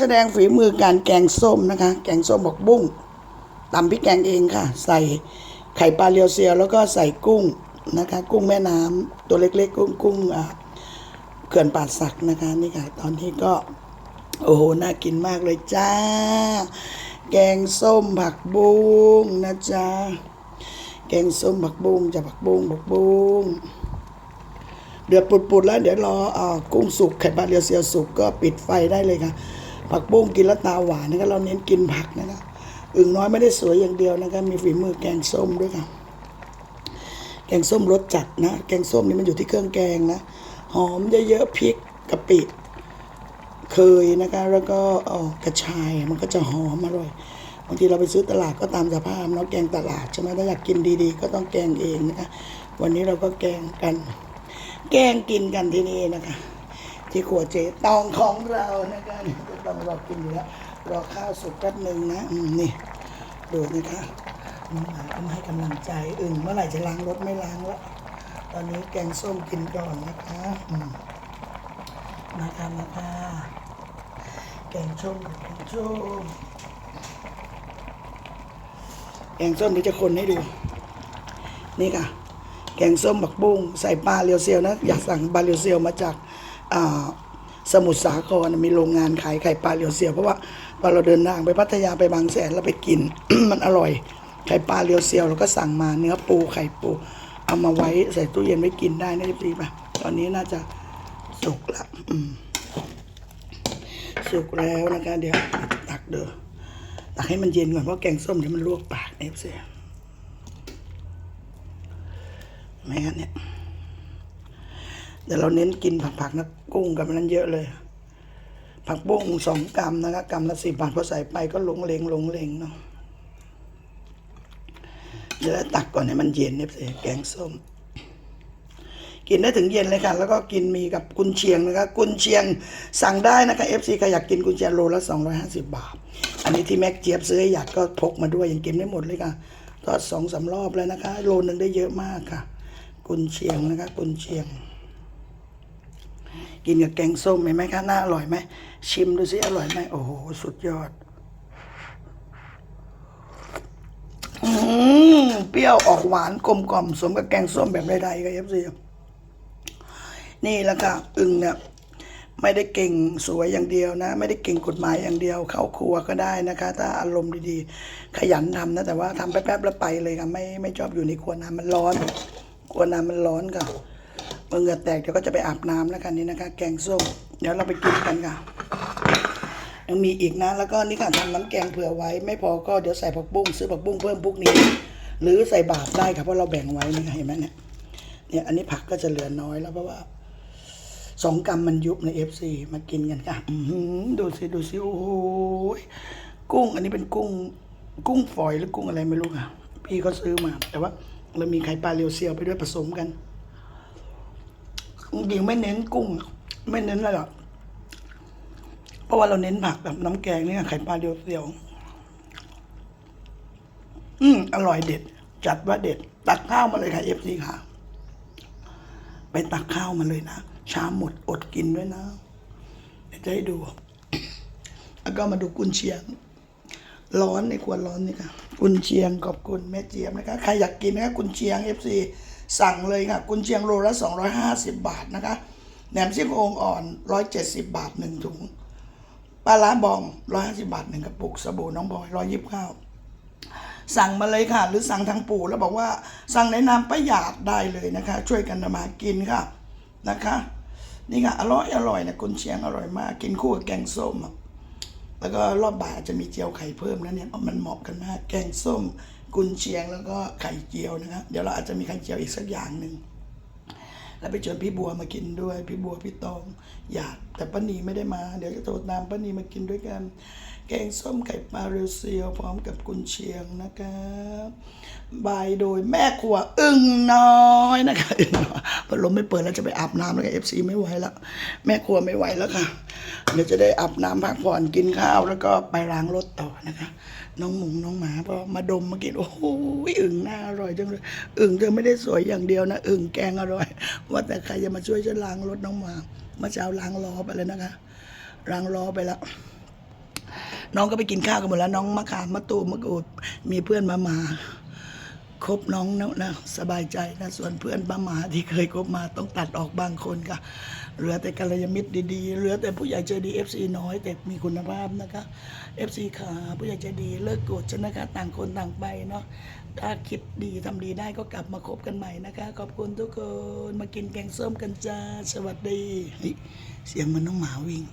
แสดงฝีมือการแกงส้มนะคะ แกงส้มบอกบุ้งตำพริกแกงเองค่ะ ใส่ไข่ปลาเรียวเซียว แล้วก็ใส่กุ้งนะคะ กุ้งแม่น้ำตัวเล็กๆ กุ้งกุ้งเขื่อนป่าสักนะคะนี่ค่ะ ตอนนี้ก็ โอ้โห น่ากินมากเลยจ้า แกงส้มผักบุ้งนะจ๊ะแกงส้มผักบุ้งจะผักบุ้งผักบุ้งเดือดปุดๆแล้วเดี๋ยวรออกุ้งสุกไข่ปลาเรียวเซียวสุกก็ปิดไฟได้เลยค่ะ ผักบุ้งกินแล้วตาหวานนะคะเราเน้นกินผักนะคะอึ่งน้อยไม่ได้สวยอย่างเดียวนะคะมีฝีมือแกงส้มด้วยค่ะแกงส้มรสจัดนะ แกงส้มนี่มันอยู่ที่เครื่องแกงนะ หอมเยอะๆพริกกะปิเคยนะคะแล้วก็เอ่อกระชายมันก็จะหอมอร่อยบางทีเราไปซื้อตลาดก็ตามสภาพเนาะแกงตลาดใช่ไหมถ้าอยากกินดีๆ ก็ต้องแกงเองนะคะ วันนี้เราก็แกงกัน แกงกินกันที่นี่นะคะ ที่ครัวเจตองของเรานะคะนี่ก็ต้องรอกินอยู่แล้วรอข้าวสุกแป๊บหนึ่งนะอืมนี่ดูนะคะหมาก็มาให้กำลังใจอึ่งเมื่อไหร่จะล้างรถไม่ล้างแล้วตอนนี้แกงส้มกินก่อนนะคะอืมมาทำนะคะแกงส้มแกงส้มแกงส้มเดี๋ยวจะคนให้ดู นี่ค่ะ แกงส้มบักบุ้งใส่ปลาเรียวเซียวนะ อยากสั่งปลาเรียวเซียวมาจาก สมุทรสาครมีโรงงานขายไข่ปลาเรียวเซียวเพราะว่าพอเราเดินทางไปพัทยาไปบางแสนเราไปกิน มันอร่อย ไข่ปลาเรียวเซียวเราก็สั่งมาเนื้อปูไข่ปู เอามาไว้ใส่ตู้เย็นไว้กินได้นะพี่ป่ะตอนนี้น่าจะสุกละสุกแล้วนะคะเดี๋ยวตักเด้อตักให้มันเย็นก่อนเพราะแกงส้มเดี๋ยวมันลวกปากเอฟซีไม่งั้นเนี่ย เดี๋ยวเราเน้นกินผักๆนะกุ้งกับนั้นเยอะเลย ผักบุ้งสองกรัมนะคะกรัมละสิบบาทพอใส่ไปก็หลงเลงหลงเลงเนาะเดี๋ยวเราตักก่อนให้มันเย็นเนี่ยสิแกงส้ม กินได้ถึงเย็นเลยค่ะ แล้วก็กินมีกับกุนเชียงนะคะกุนเชียงสั่งได้นะคะ FC ใครอยากกินกุนเชียงโลละ 250 บาท อันนี้ที่แม็กเจี๊ยบซื้อให้อยากก็พกมาด้วยยังกินไม่หมดเลยค่ะก็สองสามรอบแล้วนะคะ โลนึงได้เยอะมากค่ะ กุนเชียงนะคะกุนเชียง กินกับแกงส้มเห็นไหมคะน่าอร่อยไหมชิมดูสิอร่อยไหมโอ้โหสุดยอดอืมเปรี้ยวออกหวานกลมกล่อมสมกับแกงส้มแบบใดๆกับเอฟซีนี่แหละค่ะอึ่งเนี่ยไม่ได้เก่งสวยอย่างเดียวนะ ไม่ได้เก่งกฎหมายอย่างเดียว เข้าครัวก็ได้นะคะ ถ้าอารมณ์ดีๆ ขยันทำนะแต่ว่าทำแป๊บๆแล้วไปเลยค่ะไม่ไม่ชอบอยู่ในครัวน้ำมันร้อนครัวน้ำมันร้อนค่ะ เมื่อเหงื่อแตกเดี๋ยวก็จะไปอาบน้ำแล้วกันนี่นะคะ แกงส้มเดี๋ยวเราไปกินกันค่ะยังมีอีกนะ แล้วก็นี่ค่ะทำน้ำแกงเผื่อไว้ ไม่พอก็เดี๋ยวใส่ผักบุ้งซื้อผักบุ้งเพิ่มพวกนี้ หรือใส่บาทได้ค่ะเพราะเราแบ่งไว้นี่ค่ะเห็นไหมเนี่ยเนี่ยอันนี้ผักก็จะเหลือน้อยแล้วเพราะว่าสองกรัมมันยุบในเอฟซีมากินกันค่ะดูสิดูสิโอ้โหกุ้ง อันนี้เป็นกุ้ง กุ้งฝอยหรือกุ้งอะไรไม่รู้ค่ะ พี่เขาซื้อมา แต่ว่าเรามีไข่ปลาเรียวเซียวไปด้วยผสมกัน จริงๆไม่เน้นกุ้ง ไม่เน้นอะไรหรอกเพราะว่าเราเน้นผักแบบน้ำแกงเนี่ค่ะไข่ปลาเรียวเซียวอืมอร่อยเด็ด จัดว่าเด็ด ตักข้าวมาเลยค่ะเอฟซีค่ะ ไปตักข้าวมาเลยนะชามหมดอดกินด้วยนะเดี๋ยวจะให้ดู แล้วก็มาดูกุนเชียง ร้อนในควรร้อนนี่ค่ะ กุนเชียงขอบคุณแม่เจี๊ยบนะคะ ใครอยากกินนะคะกุนเชียงเอฟซี สั่งเลยค่ะ กุนเชียงโลละสองร้อยห้าสิบบาทนะคะแหนมซี่โครงอ่อนร้อยเจ็ดสิบบาทหนึ่งถุงปลาล้าบองร้อยห้าสิบาทหนึ่งกระปุก สบู่น้องบอยร้อยยิบข้าวสั่งมาเลยค่ะ หรือสั่งทางปู่แล้วบอกว่า สั่งในนามประหยัดได้เลยนะคะ ช่วยกันทำมากินค่ะนะคะ นี่ค่ะ อร่อยอร่อยนะกุนเชียงอร่อยมาก กินคู่กับแกงส้มแล้วก็รอบบ่ายจะมีเจียวไข่เพิ่มนะเนี่ยมันเหมาะกันมากแกงส้ม กุนเชียงแล้วก็ไข่เจียวนะครับ เดี๋ยวเราอาจจะมีไข่เจียวอีกสักอย่างหนึ่งแล้วไปชวนพี่บัวมากินด้วย พี่บัวพี่ตองอยาก แต่ป้านีไม่ได้มา เดี๋ยวจะโทรตามป้านีมากินด้วยกัน แกงส้มไข่ปลาเรียวเซียวพร้อมกับกุนเชียงนะครับบายโดยแม่ครัวอึ่งน้อยนะคะอึ่งน้อยพัดลมไม่เปิดแล้วจะไปอาบน้ำแล้วกับเอฟซีไม่ไหวแล้วแม่ครัวไม่ไหวแล้วค่ะ เดี๋ยวจะได้อาบน้ำพักผ่อนกินข้าวแล้วก็ไปล้างรถต่อนะคะน้องหมูน้องหมาพอมาดมมากินโอ้โหอึ่งน่าอร่อยจังเลยอึ่งเธอไม่ได้สวยอย่างเดียวนะอึ่งแกงอร่อย ว่าแต่ใครจะมาช่วยฉันล้างรถน้องหมา เมื่อเช้าล้างล้อไปแล้วนะคะล้างล้อไปแล้ว น้องก็ไปกินข้าวกันหมดแล้ว น้องมะขามมะตูมมะกรูดมีเพื่อนมามาคบน้องนะนะสบายใจนะส่วนเพื่อนป้าหมาที่เคยคบมาต้องตัดออกบางคนค่ะ เหลือแต่กัลยาณมิตรดีๆ เหลือแต่ผู้ใหญ่ใจดี FC น้อยแต่มีคุณภาพนะคะ FC ขาผู้ใหญ่ใจดีเลิกโกรธฉันนะคะต่างคนต่างไปเนาะ ถ้าคิดดีทำดีได้ก็กลับมาคบกันใหม่นะคะ ขอบคุณทุกคน มากินแกงส้มกันจ้า สวัสดีเฮ้ยเสียงมันน้องหมาวิ่ง